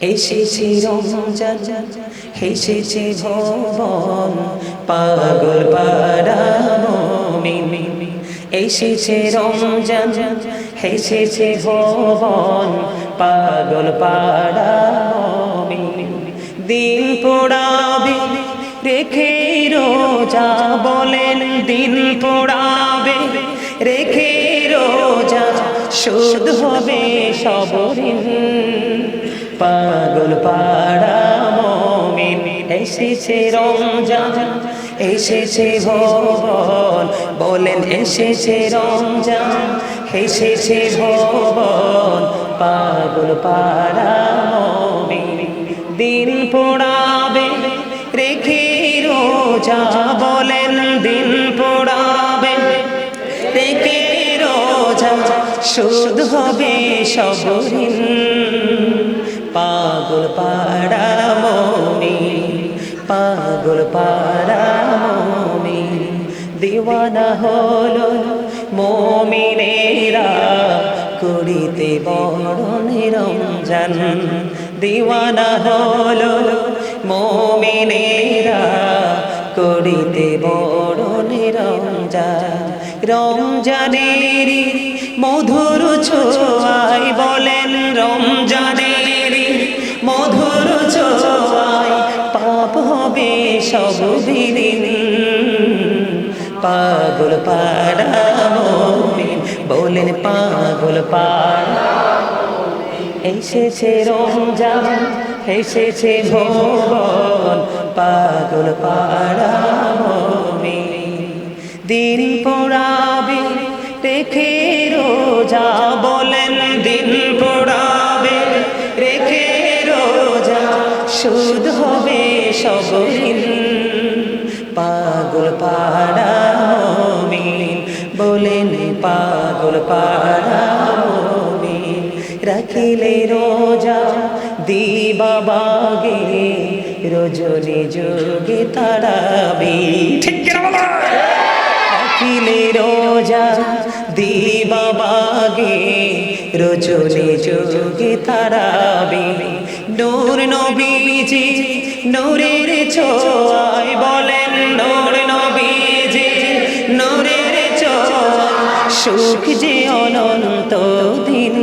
এসেছে রমজান হেসেছে ভবন পাগল পাড়া মমিন। এসেছে রমজান হেসেছে ভবন পাগল পাড়া মমিন। দিন পোড়াবে, রেখে রোজা বলেন, দিন পোড়াবে, রেখে শোধ হবে সবরিন। পাগল পাড়া মমিন, এসেছে রমজান, এসেছে ভবন। বলেন, এসেছে রমজান, এসেছে ভবন। পাগল পাড়া মমিন, দিন পোড়াবে, রেখে রোজা বলেন, দিন পোড়াবে, রেখে রোজা শুধ হবে সবরিন পাগল পাড়া মমি, পাগল পাড়া মমি। দিওয়ানা হলো মমিনেরা, করিতে বরণ রমজান দিওয়ানা হলো মমিনেরা, করিতে বরণ রমজান রমজানেরি মধুর ছোয়াই বলেন রমজানেরি, মধুর ছোয়াই পাপ হবে সব দিন। পাগল পাড়া বলেন পাগল পাড়া এসেছে রমজান, এসেছে ভবন পাগল পাড়া দিন পড়াবে রেখে রোজা বলেন দিন পড়াবে, রেখে রোজা সুদ হবে সবরিন পাগল পাড়া মমিন বলেন পাগল পাড়া মমিন, রাখিলে রোজা দিবা বাগে রজনী যোগে তারাবি। ঠিক রাখিলে রোজা দিবা বাগে রজনী যোগে তারাবি। নূর নবীজি, নূরের ছোঁয়ায় বলেন, নূর নবীজি, নূরের ছোঁয়ায় সুখ যে অনন্ত দিন।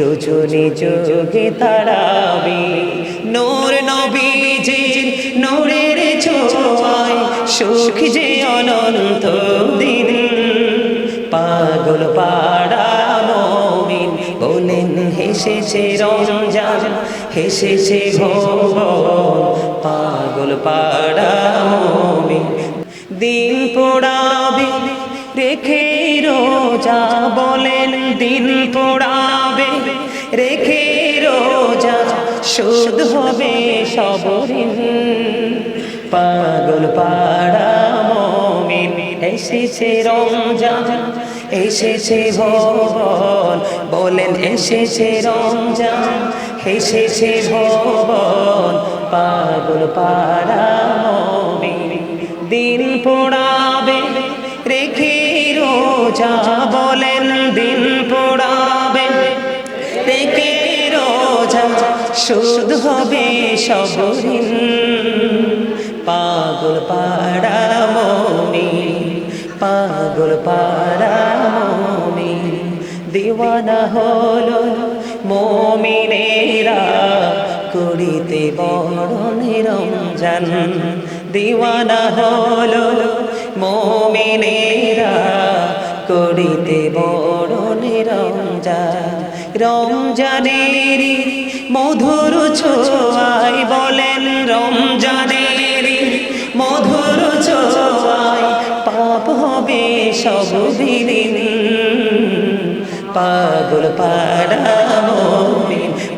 রজনী যোগে তারাবে। নূর নবীজির নূরের ছোঁয়ায় সুখ যে অনন্ত দিন। পাগল পাড়া মমিন বলেন, হেসেছে রমজান, হেসেছে ভবন। পাগল পাড়া মমিন দিন পোড়াবে রেখে রোজা বলেন, দিন পোড়াবে, রেখে রোজা শোধ হবে সবরিন পাগল পাড়া মমিন, এসেছে রমজান, এসেছে ভবন। বলেন, এসেছে রমজান, এসেছে ভবন। পাগল পাড়া মমিন, দিন পোড়াবে রেখে রোজা বলেন, দিন পোড়াবে। রেখে রোজা শুধু হবে সবরিন। পাগল পাড়া মমি পাগল পাড়া মমি দিওয়ানা হলো মমিনেরা করিতে বরণ রমজান দিওয়ানা হলো মমিনেরা করিতে বরণ রমজান রমজানেরি মধুর ছোয়াই বলেন, রমজানেরি মধুর ছোঁয়াই পাপ হবে সব দিন। পাগল পাড়া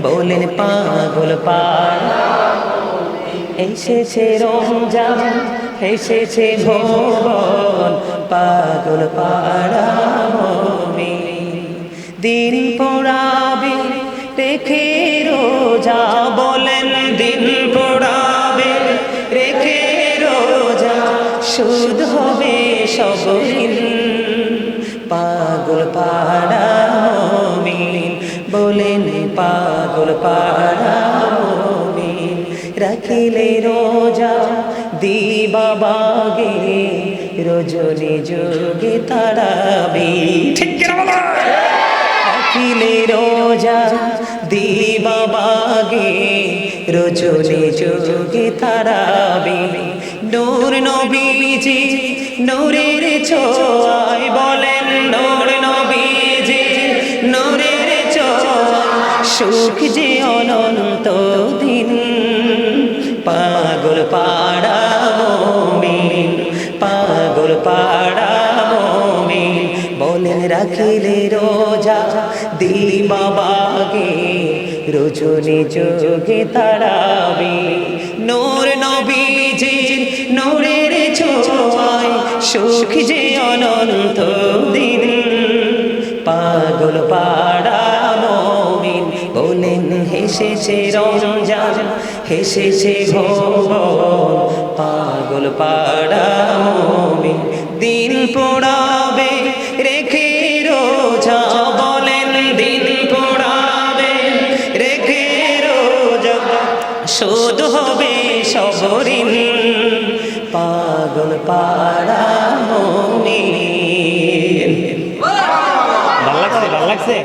বলেন, পাগল পাড়া এসেছে রমজান। এসেছে ভবন পাগল পাড়া মমিন দিন পড়াবে, রেখে রোজা বলেন দিন পড়াবে সুদ হবে সবরিন পাগল পাড়া মমিন বলেন পাগল পাড়া মমিন রাখিলে রোজা দিবা বাগে রজনী যোগে তারাবি। ঠিক কিনা? রাখিলে রোজা দিবা বাগে রজনী যোগে তারাবি। নূর নবীজি, নূরের ছোঁয়ায় বলেন, নূর নবীজি, নূরের ছোঁয়ায় সুখ যে অনন্ত দিন। রাখিলে রোজা দিবা বাগে, রজনী যোগে তারাবি। নূর নবীজি নূরের ছোঁয়ায় সুখ যে অনন্ত দিন। পাগল পাড়া মমিন বলেন, হেসেছে রমজান, হেসেছে ভোর পাগল পাড়া মমিন দিন পোড়াবে, রেখে শোধ হবে সবরিন। পাগল পাড়া মমিন ভালো লাগছে ভালো লাগছে।